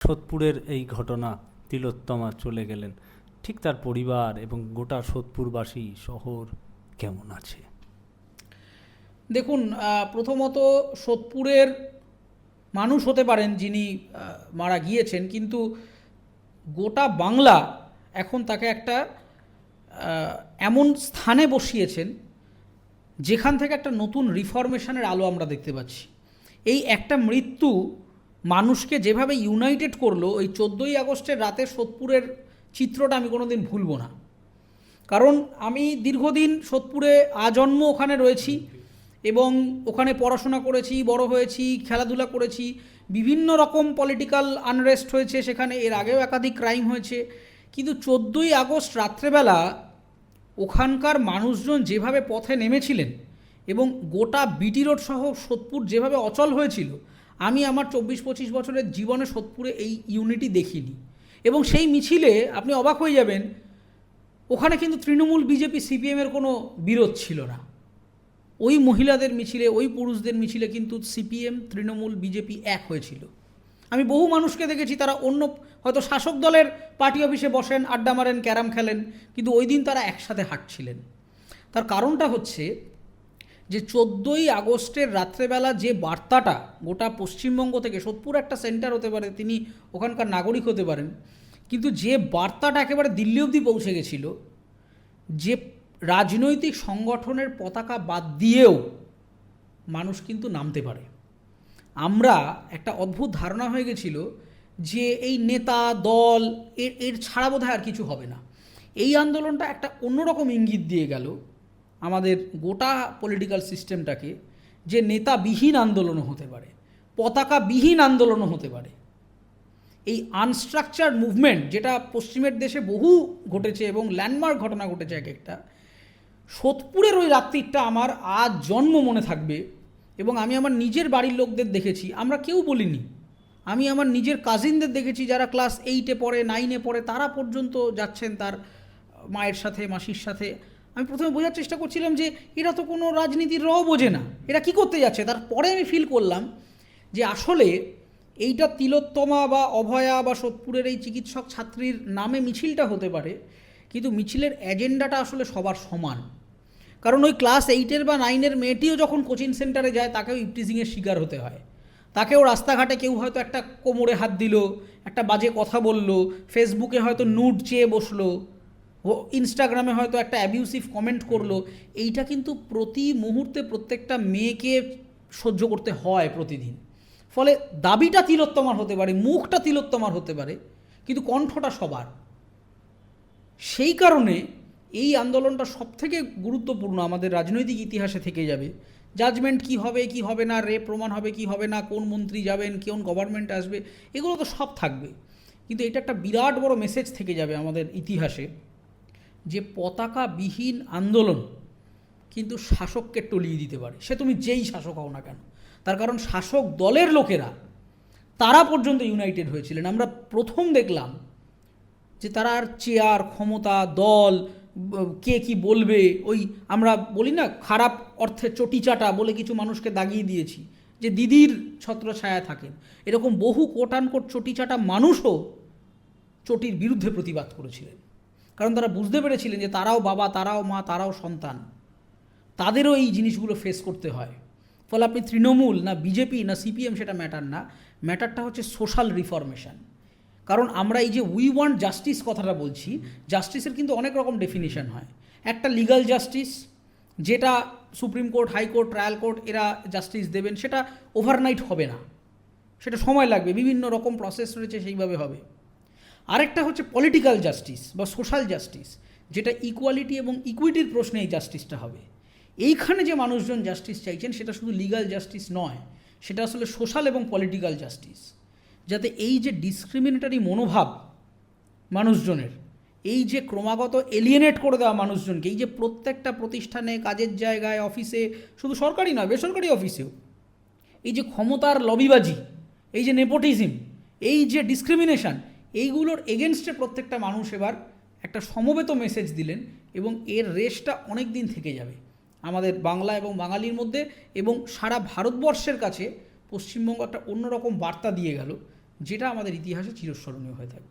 সোদপুরের এই ঘটনা তিলোত্তমা চলে গেলেন। ঠিক তার পরিবার এবং গোটা সোদপুরবাসী শহর কেমন আছে? দেখুন প্রথমত সোদপুরের মানুষ হতে পারেন যিনি মারা গিয়েছেন, কিন্তু গোটা বাংলা এখন তাকে একটা এমন স্থানে বসিয়েছেন যেখান থেকে একটা নতুন রিফরমেশনের আলো আমরা দেখতে পাচ্ছি। এই একটা মৃত্যু মানুষকে যেভাবে ইউনাইটেড করল, ওই চোদ্দোই আগস্টের রাতে সোদপুরের চিত্রটা আমি কোনো দিন ভুলবো না। কারণ আমি দীর্ঘদিন সোদপুরে আজন্ম ওখানে রয়েছি এবং ওখানে পড়াশোনা করেছি, বড় হয়েছি, খেলাধুলা করেছি, বিভিন্ন রকম পলিটিক্যাল আনরেস্ট হয়েছে সেখানে, এর আগেও একাধিক ক্রাইম হয়েছে। কিন্তু চোদ্দোই আগস্ট রাত্রেবেলা ওখানকার মানুষজন যেভাবে পথে নেমেছিলেন এবং গোটা বিটি রোড সহ সোদপুর যেভাবে অচল হয়েছিল আমি আমার চব্বিশ পঁচিশ বছরের জীবনে সোদপুরে এই ইউনিটি দেখিনি। এবং সেই মিছিলে আপনি অবাক হয়ে যাবেন, ওখানে কিন্তু তৃণমূল বিজেপি সিপিএমের কোনো বিরোধ ছিল না। ওই মহিলাদের মিছিলে, ওই পুরুষদের মিছিলে কিন্তু সিপিএম তৃণমূল, বিজেপি এক হয়েছিল। আমি বহু মানুষকে দেখেছি, তারা অন্য, হয়তো শাসক দলের পার্টি অফিসে বসেন, আড্ডা মারেন, ক্যারাম খেলেন, কিন্তু ওই দিন তারা একসাথে হাঁটছিলেন। তার কারণটা হচ্ছে যে চোদ্দোই আগস্টের রাত্রেবেলা যে বার্তাটা গোটা পশ্চিমবঙ্গ থেকে, সোদপুর একটা সেন্টার হতে পারে, তিনি ওখানকার নাগরিক হতে পারেন, কিন্তু যে বার্তাটা একেবারে দিল্লি অবধি পৌঁছে গেছিল, যে রাজনৈতিক সংগঠনের পতাকা বাদ দিয়েও মানুষ কিন্তু নামতে পারে। আমরা একটা অদ্ভুত ধারণা হয়ে গেছিল যে এই নেতা, দল এর এর ছাড়া বোধহয় আর কিছু হবে না। এই আন্দোলনটা একটা অন্যরকম ইঙ্গিত দিয়ে গেল আমাদের গোটা পলিটিক্যাল সিস্টেমটাকে যে নেতাবিহীন আন্দোলনও হতে পারে, পতাকাবিহীন আন্দোলনও হতে পারে। এই আনস্ট্রাকচার মুভমেন্ট যেটা পশ্চিমের দেশে বহু ঘটেছে এবং ল্যান্ডমার্ক ঘটনা ঘটেছে এক একটা, সোদপুরের ওই রাত্রিটা আমার আজ জন্ম মনে থাকবে এবং আমি আমার নিজের বাড়ির লোকদের দেখেছি, আমরা কেউ বলিনি। আমি আমার নিজের কাজিনদের দেখেছি যারা ক্লাস এইটে পড়ে নাইনে পড়ে, তারা পর্যন্ত যাচ্ছেন তার মায়ের সাথে, মাসির সাথে। আমি প্রথমে বোঝার চেষ্টা করছিলাম যে এরা তো কোনো রাজনীতির র বোঝে না। এরা কি করতে যাচ্ছে? তারপরে আমি ফিল করলাম যে আসলে এইটা তিলোত্তমা বা অভয়া বা সোদপুরের এই চিকিৎসক ছাত্রীর নামে মিছিলটা হতে পারে, কিন্তু মিছিলের এজেন্ডাটা আসলে সবার সমান। কারণ ওই ক্লাস এইটের বা নাইনের মেয়েটিও যখন কোচিং সেন্টারে যায়, তাকেও ইপটিজিংয়ের শিকার হতে হয়। তাকেও রাস্তাঘাটে কেউ হয়তো একটা কোমরে হাত দিল, একটা বাজে কথা বলল ফেসবুকে হয়তো নুড চেয়ে বসল ইনস্টাগ্রামে হয়তো একটা অ্যাবিউসিভ কমেন্ট করল। এইটা কিন্তু প্রতি মুহূর্তে প্রত্যেকটা মেয়েকে সহ্য করতে হয় প্রতিদিন। ফলে দাবিটা তিলোত্তমার হতে পারে, মুখটা তিলোত্তমার হতে পারে, কিন্তু কণ্ঠটা সবার। সেই কারণে এই আন্দোলনটা সবথেকে গুরুত্বপূর্ণ আমাদের রাজনৈতিক ইতিহাসে থেকে যাবে। জাজমেন্ট কি হবে কি হবে না রে প্রমাণ হবে, কি হবে না, কোন মন্ত্রী যাবেন, কোন গভর্নমেন্ট আসবে, এগুলো তো সব থাকবে। কিন্তু এটা একটা বিরাট বড় মেসেজ থেকে যাবে আমাদের ইতিহাসে। যে পতাকাবিহীন আন্দোলন কিন্তু শাসককে টলিয়ে দিতে পারে। সে তুমি যেই শাসক হও না কেন? তার কারণ শাসক দলের লোকেরা তারা পর্যন্ত ইউনাইটেড হয়েছিলেন। আমরা প্রথম দেখলাম যে তারা আর চেয়ার ক্ষমতা, দল, কে কি বলবে, ওই আমরা বলি না, খারাপ অর্থে চটিচাটা বলে কিছু মানুষকে দাগিয়ে দিয়েছি যে দিদির ছত্রছায়া থাকেন। এরকম বহু কোটানকোট চটিচাটা মানুষও চটির বিরুদ্ধে প্রতিবাদ করেছিলেন। কারণ তারা বুঝতে পেরেছিলেন যে তারাও বাবা, তারাও মা, তারাও সন্তান। তাদেরও এই জিনিসগুলো ফেস করতে হয়। ফলে আপনি তৃণমূল না বিজেপি না সিপিএম সেটা ম্যাটার না। ম্যাটারটা হচ্ছে সোশ্যাল রিফরমেশন কারণ আমরা এই যে উই ওয়ান্ট জাস্টিস কথাটা বলছি জাস্টিসের কিন্তু অনেক রকম ডেফিনিশন হয়। একটা লিগাল জাস্টিস যেটা supreme court high court trial court, এরা জাস্টিস দেবেন, সেটা ওভারনাইট হবে না। সেটা সময় লাগবে, বিভিন্ন রকম প্রসেস রয়েছে, সেইভাবে হবে। আরেকটা হচ্ছে পলিটিক্যাল জাস্টিস বা সোশ্যাল জাস্টিস যেটা ইকুয়ালিটি এবং ইকুইটির প্রশ্নে এই জাস্টিসটা হবে। এইখানে যে মানুষজন জাস্টিস চাইছেন, সেটা শুধু লিগাল জাস্টিস নয়, সেটা আসলে সোশ্যাল এবং পলিটিক্যাল জাস্টিস যাতে এই যে ডিসক্রিমিনেটারি মনোভাব মানুষজনের, এই যে ক্রমাগত এলিয়েনেট করে দেওয়া মানুষজনকে, এই যে প্রত্যেকটা প্রতিষ্ঠানে, কাজের জায়গায় অফিসে শুধু সরকারি নয়, বেসরকারি অফিসেও এই যে ক্ষমতার লবিবাজি এই যে নেপোটিজম এই যে ডিসক্রিমিনেশন এইগুলোর এগেনস্টে প্রত্যেকটা মানুষ এবার একটা সমবেত মেসেজ দিলেন এবং এর রেসটা অনেক দিন থেকে যাবে। আমাদের বাংলা এবং বাঙালির মধ্যে এবং সারা ভারতবর্ষের কাছে পশ্চিমবঙ্গ একটা অন্যরকম বার্তা দিয়ে গেল, যেটা আমাদের ইতিহাসে চিরস্মরণীয় হয়ে থাকবে।